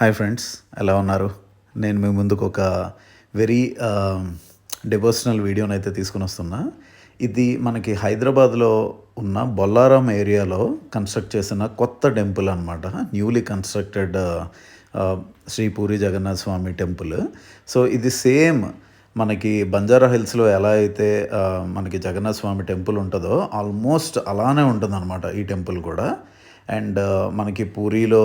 Hi friends ఎలా ఉన్నారు? నేను మీ ముందుకు ఒక వెరీ డివోషనల్ వీడియోని అయితే తీసుకుని వస్తున్నా. ఇది మనకి హైదరాబాద్లో ఉన్న బొల్లారం ఏరియాలో కన్స్ట్రక్ట్ చేసిన కొత్త టెంపుల్ అనమాట newly constructed Shri Puri Jagannatha Swami temple. So ఇది సేమ్ మనకి బంజారా హిల్స్లో ఎలా అయితే మనకి జగన్నాథ స్వామి టెంపుల్ ఉంటుందో ఆల్మోస్ట్ అలానే ఉంటుందన్నమాట ఈ టెంపుల్ కూడా. అండ్ మనకి పూరిలో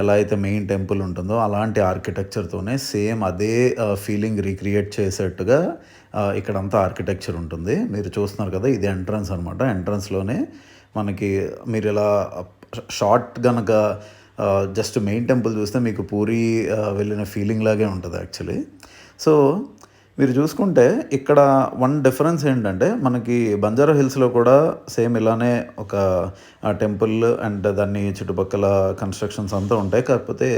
ఎలా అయితే మెయిన్ టెంపుల్ ఉంటుందో అలాంటి ఆర్కిటెక్చర్తోనే సేమ్ అదే ఫీలింగ్ రీక్రియేట్ చేసేట్టుగా ఇక్కడంతా ఆర్కిటెక్చర్ ఉంటుంది. మీరు చూస్తున్నారు కదా ఇది ఎంట్రన్స్ అనమాట ఎంట్రన్స్లోనే మనకి మీరు ఇలా షార్ట్ గనక జస్ట్ మెయిన్ టెంపుల్ చూస్తే మీకు పూరి వెళ్ళిన ఫీలింగ్ లాగే ఉంటుంది యాక్చువల్లీ. సో మీరు చూసుకుంటే ఇక్కడ వన్ డిఫరెన్స్ ఏంటంటే మనకి బంజారా హిల్స్లో కూడా సేమ్ ఇలానే ఒక టెంపుల్ అండ్ దాన్ని చుట్టుపక్కల కన్స్ట్రక్షన్స్ అంతా ఉంటాయి. కాకపోతే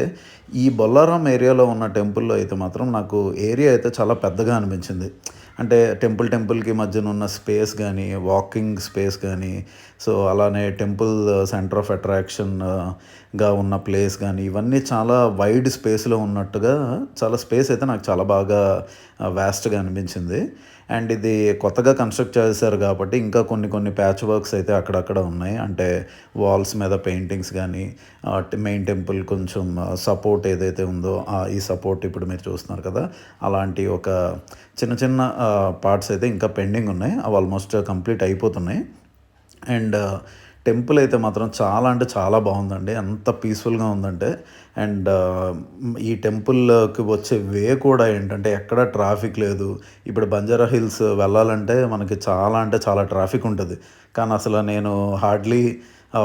ఈ బొల్లారం ఏరియాలో ఉన్న టెంపుల్లో అయితే మాత్రం నాకు ఏరియా అయితే చాలా పెద్దగా అనిపించింది. అంటే టెంపుల్ టెంపుల్కి మధ్యన ఉన్న స్పేస్ కానీ వాకింగ్ స్పేస్ కానీ సో అలానే టెంపుల్ uh, సెంటర్ ఆఫ్ అట్రాక్షన్గా uh, ఉన్న ప్లేస్ కానీ ఇవన్నీ చాలా వైడ్ స్పేస్లో ఉన్నట్టుగా చాలా స్పేస్ అయితే నాకు చాలా బాగా uh, వ్యాస్ట్గా అనిపించింది. అండ్ ఇది కొత్తగా కన్స్ట్రక్ట్ చేశారు కాబట్టి ఇంకా కొన్ని కొన్ని ప్యాచ్ వర్క్స్ అయితే అక్కడక్కడ ఉన్నాయి. అంటే వాల్స్ మీద పెయింటింగ్స్ కానీ మెయిన్ టెంపుల్ కొంచెం సపోర్ట్ ఏదైతే ఉందో ఈ సపోర్ట్ ఇప్పుడు మీరు చూస్తున్నారు కదా అలాంటి ఒక చిన్న చిన్న పార్ట్స్ అయితే ఇంకా పెండింగ్ ఉన్నాయి. అవి ఆల్మోస్ట్ కంప్లీట్ అయిపోతున్నాయి. అండ్ టెంపుల్ అయితే మాత్రం చాలా అంటే చాలా బాగుందండి. అంత పీస్ఫుల్గా ఉందంటే. అండ్ ఈ టెంపుల్కి వచ్చే వే కూడా ఏంటంటే ఎక్కడ ట్రాఫిక్ లేదు. ఇప్పుడు బంజారా హిల్స్ వెళ్ళాలంటే మనకి చాలా అంటే చాలా ట్రాఫిక్ ఉంటుంది. కానీ అసలు నేను హార్డ్లీ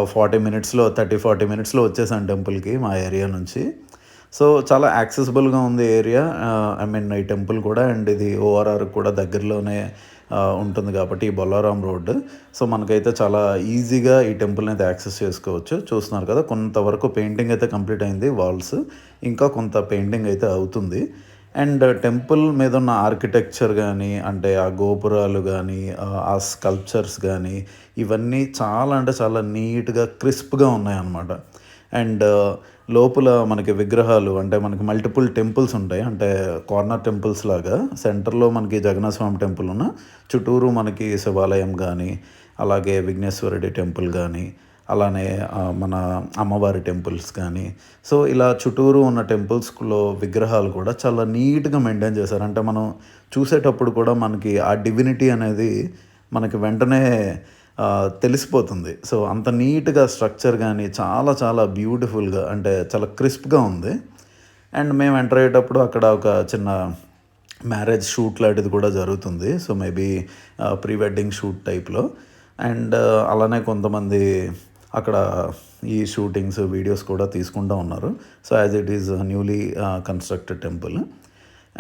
ఫార్టీ మినిట్స్లో థర్టీ ఫార్టీ మినిట్స్లో వచ్చేసాను టెంపుల్కి మా ఏరియా నుంచి. సో చాలా యాక్సెసిబుల్గా ఉంది ఏరియా. ఐ మీన్ ఈ టెంపుల్ కూడా అండ్ ఇది ఓఆర్ఆర్ కూడా దగ్గరలోనే ఉంటుంది కాబట్టి ఈ బొల్లారాం రోడ్డు. సో మనకైతే చాలా ఈజీగా ఈ టెంపుల్ని అయితే యాక్సెస్ చేసుకోవచ్చు. చూస్తున్నారు కదా కొంతవరకు పెయింటింగ్ అయితే కంప్లీట్ అయింది వాల్స్. ఇంకా కొంత పెయింటింగ్ అయితే అవుతుంది. అండ్ టెంపుల్ మీద ఉన్న ఆర్కిటెక్చర్ కానీ అంటే ఆ గోపురాలు కానీ ఆ స్కల్ప్చర్స్ కానీ ఇవన్నీ చాలా అంటే చాలా నీట్గా క్రిస్ప్గా ఉన్నాయన్నమాట. అండ్ లోపల మనకి విగ్రహాలు అంటే మనకి మల్టిపుల్ టెంపుల్స్ ఉంటాయి. అంటే కార్నర్ టెంపుల్స్ లాగా. సెంటర్లో మనకి జగన్నాథ స్వామి టెంపుల్ ఉన్న చుట్టూరు మనకి శివాలయం కానీ అలాగే విఘ్నేశ్వరుడి టెంపుల్ కానీ అలానే మన అమ్మవారి టెంపుల్స్ కానీ సో ఇలా చుట్టూరు ఉన్న టెంపుల్స్లో విగ్రహాలు కూడా చాలా నీట్గా మెయింటైన్ చేశారు. అంటే మనం చూసేటప్పుడు కూడా మనకి ఆ డివినిటీ అనేది మనకి వెంటనే తెలిసిపోతుంది. సో అంత నీట్గా స్ట్రక్చర్ కానీ చాలా చాలా బ్యూటిఫుల్గా అంటే చాలా క్రిస్ప్గా ఉంది. అండ్ మేము ఎంటర్ అయ్యేటప్పుడు అక్కడ ఒక చిన్న మ్యారేజ్ షూట్ లాంటిది కూడా జరుగుతుంది. So maybe pre wedding shoot టైప్లో. అండ్ అలానే కొంతమంది అక్కడ ఈ షూటింగ్స్ వీడియోస్ కూడా తీసుకుంటూ ఉన్నారు. So as it is newly constructed temple.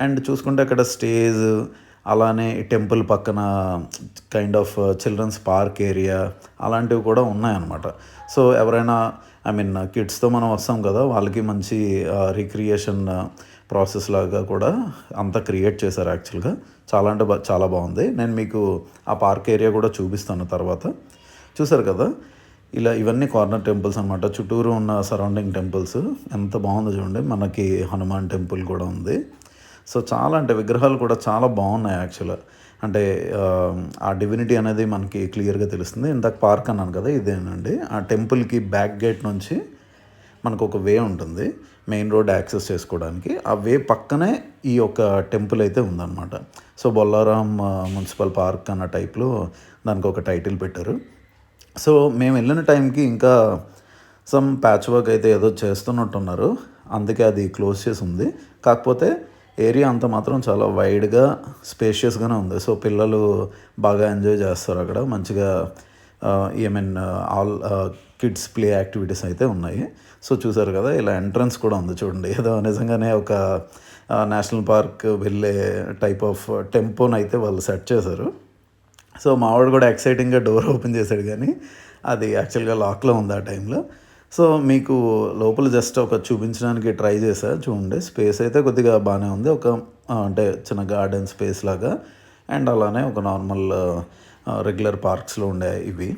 And చూసుకుంటే అక్కడ స్టేజ్ అలానే టెంపుల్ పక్కన kind of children's park area అలాంటివి కూడా ఉన్నాయన్నమాట. సో ఎవరైనా ఐ మీన్ కిడ్స్తో మనం వస్తాం కదా వాళ్ళకి మంచి uh, రిక్రియేషన్ ప్రాసెస్ uh, లాగా కూడా అంతా క్రియేట్ చేశారు యాక్చువల్గా చాలా అంటే బా- చాలా బాగుంది. నేను మీకు ఆ పార్క్ ఏరియా కూడా చూపిస్తాను తర్వాత. చూసారు కదా ఇలా ఇవన్నీ కార్నర్ టెంపుల్స్ అనమాట చుట్టూరు ఉన్న సరౌండింగ్ టెంపుల్స్ ఎంత బాగుందో చూడండి. మనకి హనుమాన్ టెంపుల్ కూడా ఉంది. సో చాలా అంటే విగ్రహాలు కూడా చాలా బాగున్నాయి యాక్చువల్గా. అంటే ఆ, డివినిటీ అనేది మనకి క్లియర్గా తెలుస్తుంది. ఇందాక పార్క్ అన్నాను కదా ఇదేనండి. ఆ టెంపుల్కి బ్యాక్ గేట్ నుంచి మనకు ఒక వే ఉంటుంది మెయిన్ రోడ్ యాక్సెస్ చేసుకోవడానికి. ఆ వే పక్కనే ఈ యొక్క టెంపుల్ అయితే ఉందన్నమాట. సో బొల్లారాం మున్సిపల్ పార్క్ అన్న టైప్లో దానికి ఒక టైటిల్ పెట్టారు. సో మేము వెళ్ళిన టైంకి ఇంకా సమ్ ప్యాచ్ వర్క్ అయితే ఏదో చేస్తున్నట్టున్నారు. అందుకే అది క్లోజ్ చేసి ఉంది. కాకపోతే ఏరియా అంతా మాత్రం చాలా వైడ్గా స్పేషియస్గానే ఉంది. సో పిల్లలు బాగా ఎంజాయ్ చేస్తారు అక్కడ. మంచిగా I mean all kids play activities అయితే ఉన్నాయి. సో చూసారు కదా ఇలా ఎంట్రన్స్ కూడా ఉంది చూడండి. ఏదో నిజంగానే ఒక నేషనల్ పార్క్ వెళ్ళే టైప్ ఆఫ్ టెంపోని అయితే వాళ్ళు సెట్ చేశారు. సో మావాడు కూడా ఎక్సైటింగ్గా డోర్ ఓపెన్ చేశాడు కానీ అది యాక్చువల్గా లాక్లో ఉంది ఆ టైంలో సో మీకు లోపల జస్ట్ ఒక చూపించడానికి ట్రై చేశా చూడండి. స్పేస్ అయితే కొద్దిగా బాగానే ఉంది. ఒక అంటే చిన్న గార్డెన్ స్పేస్ లాగా. అండ్ అలానే ఒక నార్మల్ రెగ్యులర్ పార్క్స్లో ఉండే ఇవి.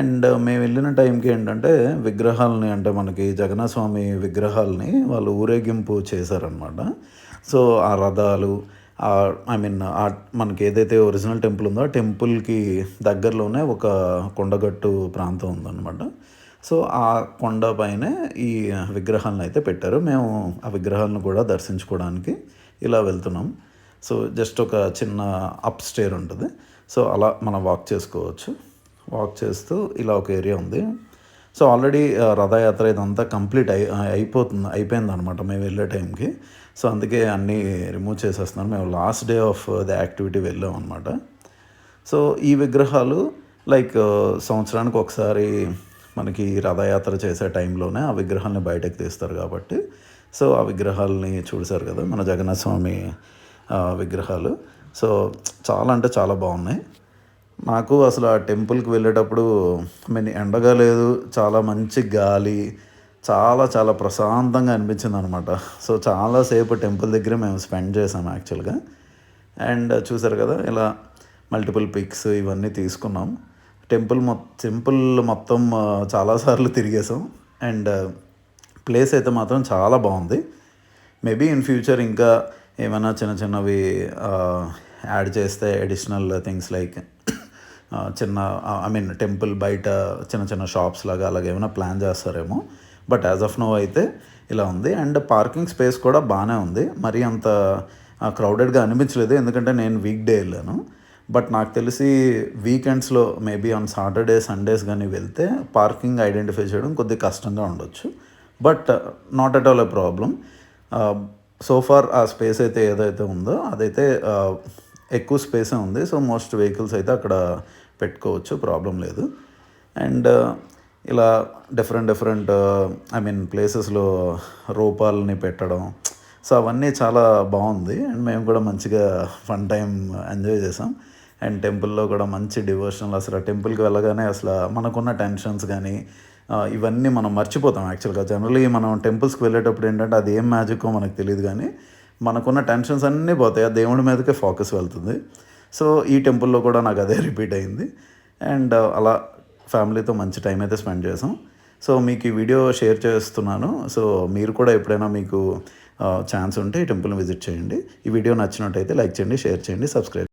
అండ్ మేము వెళ్ళిన టైంకి ఏంటంటే విగ్రహాలని అంటే మనకి జగన్నాథ స్వామి విగ్రహాలని వాళ్ళు ఊరేగింపు చేశారనమాట సో ఆ రథాలు ఐ మీన్ మనకి ఏదైతే ఒరిజినల్ టెంపుల్ ఉందో ఆ టెంపుల్కి దగ్గరలోనే ఒక కొండగట్టు ప్రాంతం ఉందన్నమాట. సో ఆ కొండ పైనే ఈ విగ్రహాలను అయితే పెట్టారు. మేము ఆ విగ్రహాలను కూడా దర్శించుకోవడానికి ఇలా వెళ్తున్నాం. సో జస్ట్ ఒక చిన్న అప్ స్టేర్ ఉంటుంది. సో అలా మనం వాక్ చేసుకోవచ్చు. వాక్ చేస్తూ ఇలా ఒక ఏరియా ఉంది. సో ఆల్రెడీ రథయాత్ర ఇదంతా కంప్లీట్ అయి అయిపోతుంది అయిపోయింది అనమాట మేము వెళ్ళే టైంకి. సో అందుకే అన్నీ రిమూవ్ చేసేస్తున్నాను మేము last day of the activity వెళ్ళాం అనమాట సో ఈ విగ్రహాలు లైక్ సంవత్సరానికి ఒకసారి మనకి రథయాత్ర చేసే టైంలోనే ఆ విగ్రహాలని బయటకు తీస్తారు కాబట్టి. సో ఆ విగ్రహాలని చూసారు కదా మన జగన్నాథ స్వామి విగ్రహాలు. సో చాలా అంటే చాలా బాగున్నాయి. నాకు అసలు ఆ టెంపుల్కి వెళ్ళేటప్పుడు మీన్ ఎండగా లేదు చాలా మంచి గాలి చాలా చాలా ప్రశాంతంగా అనిపించింది అనమాట సో చాలాసేపు టెంపుల్ దగ్గర మేము స్పెండ్ చేసాం యాక్చువల్గా. అండ్ చూసారు కదా ఇలా మల్టిపుల్ పిక్స్ ఇవన్నీ తీసుకున్నాం. టెంపుల్ మొ టెంపుల్ మొత్తం చాలాసార్లు తిరిగేసాం. అండ్ ప్లేస్ అయితే మాత్రం చాలా బాగుంది. మేబీ ఇన్ ఫ్యూచర్ ఇంకా ఏమైనా చిన్న చిన్నవి యాడ్ చేస్తే అడిషనల్ థింగ్స్ లైక్ చిన్న ఐ మీన్ టెంపుల్ బయట చిన్న చిన్న షాప్స్ లాగా అలాగే ఏమైనా ప్లాన్ చేస్తారేమో. బట్ యాజ్ ఆఫ్ నో అయితే ఇలా ఉంది. అండ్ పార్కింగ్ స్పేస్ కూడా బాగానే ఉంది. మరీ అంత క్రౌడెడ్గా అనిపించలేదు. ఎందుకంటే నేను వీక్ డే వెళ్ళాను. బట్ నాకు తెలిసి వీకెండ్స్లో మేబీ ఆన్ సాటర్డే సండేస్ కానీ వెళ్తే పార్కింగ్ ఐడెంటిఫై చేయడం కొద్దిగా కష్టంగా ఉండొచ్చు. But not at all a problem so far ఆ స్పేస్ అయితే ఏదైతే ఉందో అదైతే uh, ఎక్కువ స్పేసే ఉంది. సో మోస్ట్ వెహికల్స్ అయితే అక్కడ పెట్టుకోవచ్చు ప్రాబ్లం లేదు. అండ్ uh, ఇలా డిఫరెంట్ డిఫరెంట్ ఐ మీన్ ప్లేసెస్లో రూపాలని పెట్టడం. సో అవన్నీ చాలా బాగుంది. అండ్ మేము కూడా మంచిగా ఫన్ టైం ఎంజాయ్ చేసాం. అండ్ టెంపుల్లో కూడా మంచి డివోషనల్ అసలు ఆ టెంపుల్కి వెళ్ళగానే అసలు మనకున్న టెన్షన్స్ కానీ ఇవన్నీ మనం మర్చిపోతాం యాక్చువల్గా. జనరలీ మనం టెంపుల్స్కి వెళ్ళేటప్పుడు ఏంటంటే అది ఏం మ్యాజిక్కో మనకు తెలియదు కానీ మనకున్న టెన్షన్స్ అన్నీ పోతాయి. ఆ దేవుడి మీదకే ఫోకస్ వెళ్తుంది. సో ఈ టెంపుల్లో కూడా నాకు అదే రిపీట్ అయింది. అండ్ అలా ఫ్యామిలీతో మంచి టైం అయితే స్పెండ్ చేసాం. సో మీకు ఈ వీడియో షేర్ చేస్తున్నాను. సో మీరు కూడా ఎప్పుడైనా మీకు ఛాన్స్ ఉంటే ఈ టెంపుల్ని విజిట్ చేయండి. ఈ వీడియో నచ్చినట్టయితే లైక్ చేయండి షేర్ చేయండి సబ్స్క్రైబ్